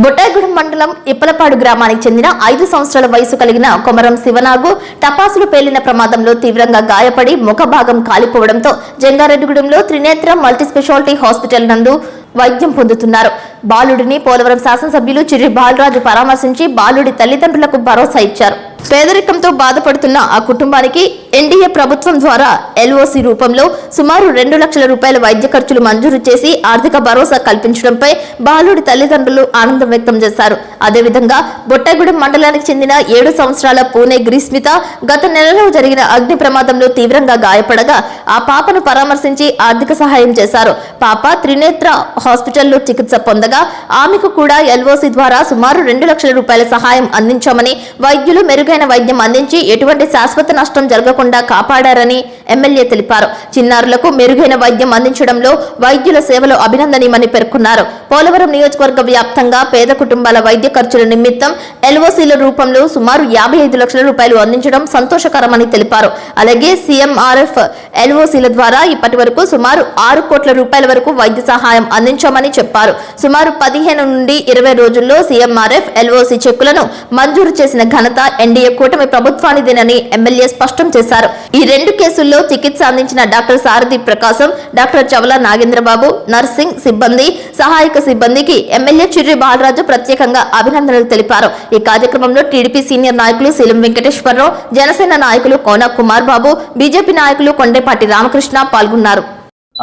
బొట్టాయిగూడెం మండలం ఇప్పలపాడు గ్రామానికి చెందిన ఐదు సంవత్సరాల వయసు కలిగిన కొమరం శివనాగు టపాసులు పేలిన ప్రమాదంలో తీవ్రంగా గాయపడి ముఖ భాగం కాలిపోవడంతో జంగారెడ్డిగూడెంలో త్రినేత్ర మల్టీ స్పెషాలిటీ హాస్పిటల్ నందు వైద్యం పొందుతున్నారు. బాలుడిని పోలవరం శాసనసభ్యులు చిరి బాలరాజు పరామర్శించి బాలుడి తల్లిదండ్రులకు భరోసా ఇచ్చారు. పేదరికంతో బాధపడుతున్న ఆ కుటుంబానికి ఎన్డీఏ ప్రభుత్వం ద్వారా ఎల్ఓసి రూపంలో సుమారు రెండు లక్షల రూపాయల వైద్య ఖర్చులు మంజూరు చేసి ఆర్థిక భరోసా కల్పించడంపై బాలుడి తల్లిదండ్రులు ఆనందం వ్యక్తం చేశారు. అదేవిధంగా బొట్టగూడెం మండలానికి చెందిన ఏడు సంవత్సరాల పూణే గ్రీస్మిత గత నెలలో జరిగిన అగ్ని ప్రమాదంలో తీవ్రంగా గాయపడగా ఆ పాపను పరామర్శించి ఆర్థిక సహాయం చేశారు. పాప త్రినేత్ర హాస్పిటల్లో చికిత్స పొందగా ఆమెకు కూడా ఎల్ఓసి ద్వారా సుమారు రెండు లక్షల రూపాయల సహాయం అందించామని వైద్యులు మెరుగైన వైద్యం అందించి ఎటువంటి శాశ్వత నష్టం జరగకుండా కాపాడారని ఎమ్మెల్యే తెలిపారు. చిన్నారులకు మెరుగైన వైద్యం అందించడంలో వైద్యుల సేవలు అభినందనీయమని పేర్కొన్నారు. పోలవరం నియోజకవర్గ వ్యాప్తంగా పేద కుటుంబాల వైద్య ఖర్చుల నిమిత్తం ఎల్ఓసీల రూపంలో సుమారు యాభై ఐదు లక్షల రూపాయలు అందించడం సంతోషకరమని తెలిపారు. అలాగే సీఎంఆర్ఎఫ్ ఎల్ఓసీల ద్వారా ఇప్పటి వరకు సుమారు ఆరు కోట్ల రూపాయల వరకు వైద్య సహాయం అందించామని చెప్పారు. సుమారు పదిహేను నుండి ఇరవై రోజుల్లో సీఎంఆర్ఎఫ్ ఎల్ఓసీ చెక్కులను మంజూరు చేసిన ఘనత ఎన్డీఏ కూటమి ప్రభుత్వానిదేనని ఎమ్మెల్యే స్పష్టం చేశారు. ఈ రెండు కేసుల్లో చికిత్స అందించిన doctor Sarathi Prakasam doctor Chavala Nagendrababu nursing సిబ్బంది సహాయక సిబ్బందికి ఎమ్మెల్యే చిర్రి బాలరాజు ప్రత్యేకంగా అభినందనలు తెలిపారు. ఈ కార్యక్రమంలో టీడీపీ సీనియర్ నాయకులు శీలం వెంకటేశ్వరరావు జనసేన నాయకులు కోన కుమార్ బాబు బీజేపీ నాయకులు కొండేపాటి రామకృష్ణ పాల్గొన్నారు.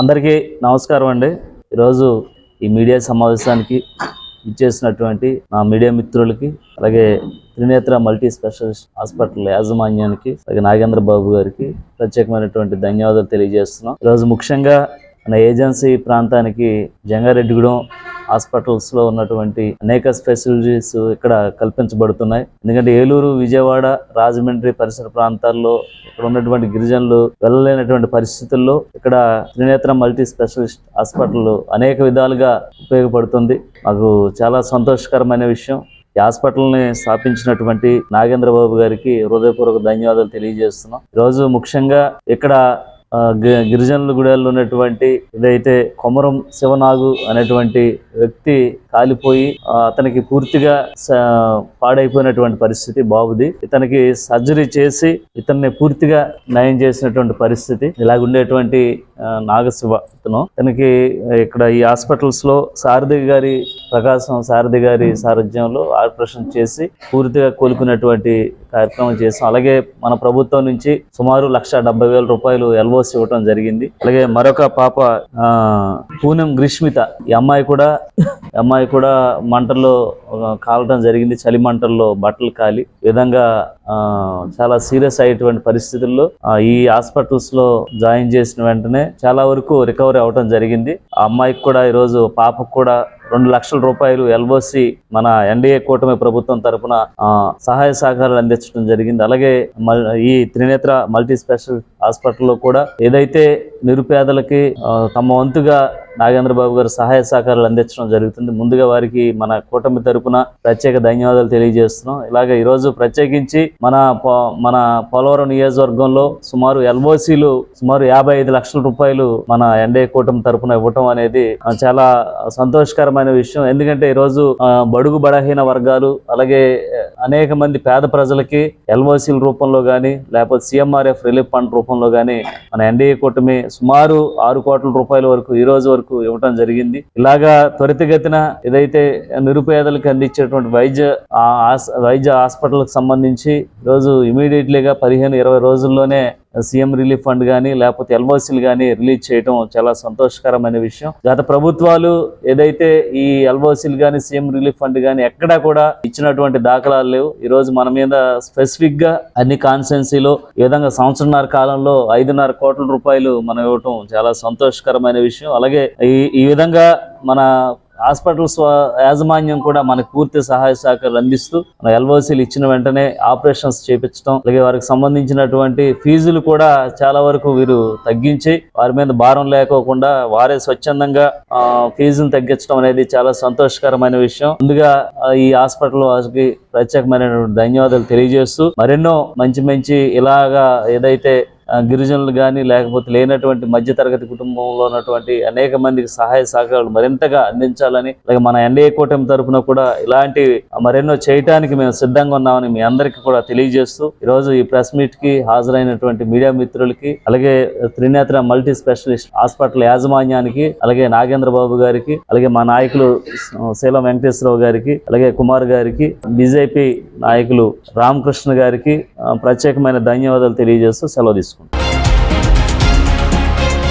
అందరికీ నమస్కారం అండి. ఈరోజు ఈ మీడియా సమావేశానికి ఇచ్చేసినటువంటి నా మీడియా మిత్రులకి అలాగే త్రినేత్ర మల్టీ స్పెషలిస్ట్ హాస్పిటల్ యాజమాన్యానికి నాగేంద్ర బాబు గారికి ప్రత్యేకమైనటువంటి ధన్యవాదాలు తెలియజేస్తున్నాం. ఈరోజు ముఖ్యంగా మన ఏజెన్సీ ప్రాంతానికి జంగారెడ్డిగూడెం హాస్పిటల్స్లో ఉన్నటువంటి అనేక ఫెసిలిటీస్ ఇక్కడ కల్పించబడుతున్నాయి. ఎందుకంటే ఏలూరు విజయవాడ రాజమండ్రి పరిసర ప్రాంతాల్లో ఇక్కడ ఉన్నటువంటి గిరిజనులు వెళ్ళలేనటువంటి పరిస్థితుల్లో ఇక్కడ త్రినేత్ర మల్టీ స్పెషలిస్ట్ హాస్పిటల్ అనేక విధాలుగా ఉపయోగపడుతుంది. మాకు చాలా సంతోషకరమైన విషయం. ఈ హాస్పిటల్ని స్థాపించినటువంటి నాగేంద్రబాబు గారికి హృదయపూర్వక ధన్యవాదాలు తెలియజేస్తున్నాం. ఈరోజు ముఖ్యంగా ఇక్కడ గి- గిరిజనుల గుడెల్లో ఉన్నటువంటి ఇదైతే కొమరం శివనాగు అనేటువంటి వ్యక్తి కాలిపోయి అతనికి పూర్తిగా పాడైపోయినటువంటి పరిస్థితి బాబుది. ఇతనికి సర్జరీ చేసి ఇతన్ని పూర్తిగా నయం చేసినటువంటి పరిస్థితి ఇలాగుండేటువంటి నాగశివ ఇతను. తనకి ఇక్కడ ఈ హాస్పిటల్స్లో సారథి గారి ప్రకాశం సారథి గారి సారథ్యంలో ఆపరేషన్ చేసి పూర్తిగా కోలుకున్నటువంటి కార్యక్రమం చేసాం. అలాగే మన ప్రభుత్వం నుంచి సుమారు లక్ష డెబ్బై వేల రూపాయలు ఎల్ఓసి ఇవ్వటం జరిగింది. అలాగే మరొక పాప పూనం గ్రీష్మిత ఈ అమ్మాయి కూడా అమ్మాయి అమ్మాయి కూడా మంటల్లో కాలటం జరిగింది. చలి మంటల్లో బట్టలు కాలి. విధంగా చాలా సీరియస్ అయ్యేటువంటి పరిస్థితుల్లో ఈ హాస్పిటల్స్లో జాయిన్ చేసిన వెంటనే చాలా వరకు రికవరీ అవటం జరిగింది. ఆ అమ్మాయికి కూడా ఈరోజు పాపకు కూడా రెండు లక్షల రూపాయలు ఎల్ఓసి మన ఎన్డీఏ కూటమి ప్రభుత్వం తరఫున సహాయ సహకారాలు అందించడం జరిగింది. అలాగే ఈ త్రినేత్ర మల్టీ స్పెషల్ హాస్పిటల్లో కూడా ఏదైతే నిరుపేదలకి తమ వంతుగా నాగేంద్ర బాబు గారు సహాయ సహకారాలు అందించడం జరుగుతుంది. ముందుగా వారికి మన కూటమి తరపున ప్రత్యేక ధన్యవాదాలు తెలియజేస్తున్నాం. ఇలాగే ఈరోజు ప్రత్యేకించి మన పో- మన పోలవరం నియోజకవర్గంలో సుమారు ఎల్ఓసీలు సుమారు యాభై ఐదు లక్షల రూపాయలు మన ఎన్డీఏ కూటమి తరపున ఇవ్వటం అనేది చాలా సంతోషకరమైన విషయం. ఎందుకంటే ఈరోజు బడుగు బలహీన వర్గాలు అలాగే అనేక మంది పేద ప్రజలకి ఎల్ఓసీల రూపంలో కానీ లేకపోతే సిఎంఆర్ఎఫ్ రిలీఫ్ ఫండ్ రూపంలో కానీ మన ఎన్డీఏ కూటమి సుమారు ఆరు కోట్ల రూపాయల వరకు ఈ రోజు వరకు ఇవ్వటం జరిగింది. ఇలాగా త్వరితగతిన ఏదైతే నిరుపేదలకు అందించేటువంటి వైద్య వైద్య హాస్పిటల్కి సంబంధించి ఈరోజు ఇమీడియట్లీగా పదిహేను ఇరవై రోజుల్లోనే సీఎం రిలీఫ్ ఫండ్ కానీ లేకపోతే ఎల్ఓసీలు కానీ రిలీజ్ చేయడం చాలా సంతోషకరమైన విషయం. గత ప్రభుత్వాలు ఏదైతే ఈ ఎల్ఓసీలు కానీ సీఎం రిలీఫ్ ఫండ్ కానీ ఎక్కడా కూడా ఇచ్చినటువంటి దాఖలాలు లేవు. ఈ రోజు మన మీద స్పెసిఫిక్గా అన్ని కాన్స్టెన్సీలో ఈ విధంగా సంవత్సరన్నర కాలంలో ఐదున్నర కోట్ల రూపాయలు మనం ఇవ్వటం చాలా సంతోషకరమైన విషయం. అలాగే ఈ ఈ విధంగా మన హాస్పిటల్స్ యాజమాన్యం కూడా మనకు పూర్తి సహాయ సహకారాలు అందిస్తూ మన ఎల్ఓసీలు ఇచ్చిన వెంటనే ఆపరేషన్స్ చేపించడం అలాగే వారికి సంబంధించినటువంటి ఫీజులు కూడా చాలా వరకు వీరు తగ్గించి వారి మీద భారం లేకోకుండా వారే స్వచ్ఛందంగా ఫీజును తగ్గించడం అనేది చాలా సంతోషకరమైన విషయం. ముందుగా ఈ హాస్పిటల్ వారికి ప్రత్యేకమైనటువంటి ధన్యవాదాలు తెలియజేస్తూ మరెన్నో మంచి మంచి ఇలాగా ఏదైతే గిరిజనులు కానీ లేకపోతే లేనటువంటి మధ్యతరగతి కుటుంబంలో ఉన్నటువంటి అనేక మందికి సహాయ సహకారాలు మరింతగా అందించాలని అలాగే మన ఎన్డీఏ కూటమి తరఫున కూడా ఇలాంటి మరెన్నో చేయటానికి మేము సిద్ధంగా ఉన్నామని మీ అందరికీ కూడా తెలియజేస్తూ ఈరోజు ఈ ప్రెస్ మీట్కి హాజరైనటువంటి మీడియా మిత్రులకి అలాగే త్రినేత్ర మల్టీ స్పెషలిస్ట్ హాస్పిటల్ యాజమాన్యానికి అలాగే నాగేంద్ర బాబు గారికి అలాగే మా నాయకులు శీలం వెంకటేశ్వరరావు గారికి అలాగే కుమార్ గారికి బీజేపీ నాయకులు రామకృష్ణ గారికి ప్రత్యేకమైన ధన్యవాదాలు తెలియజేస్తూ సెలవు తీసుకుంటాం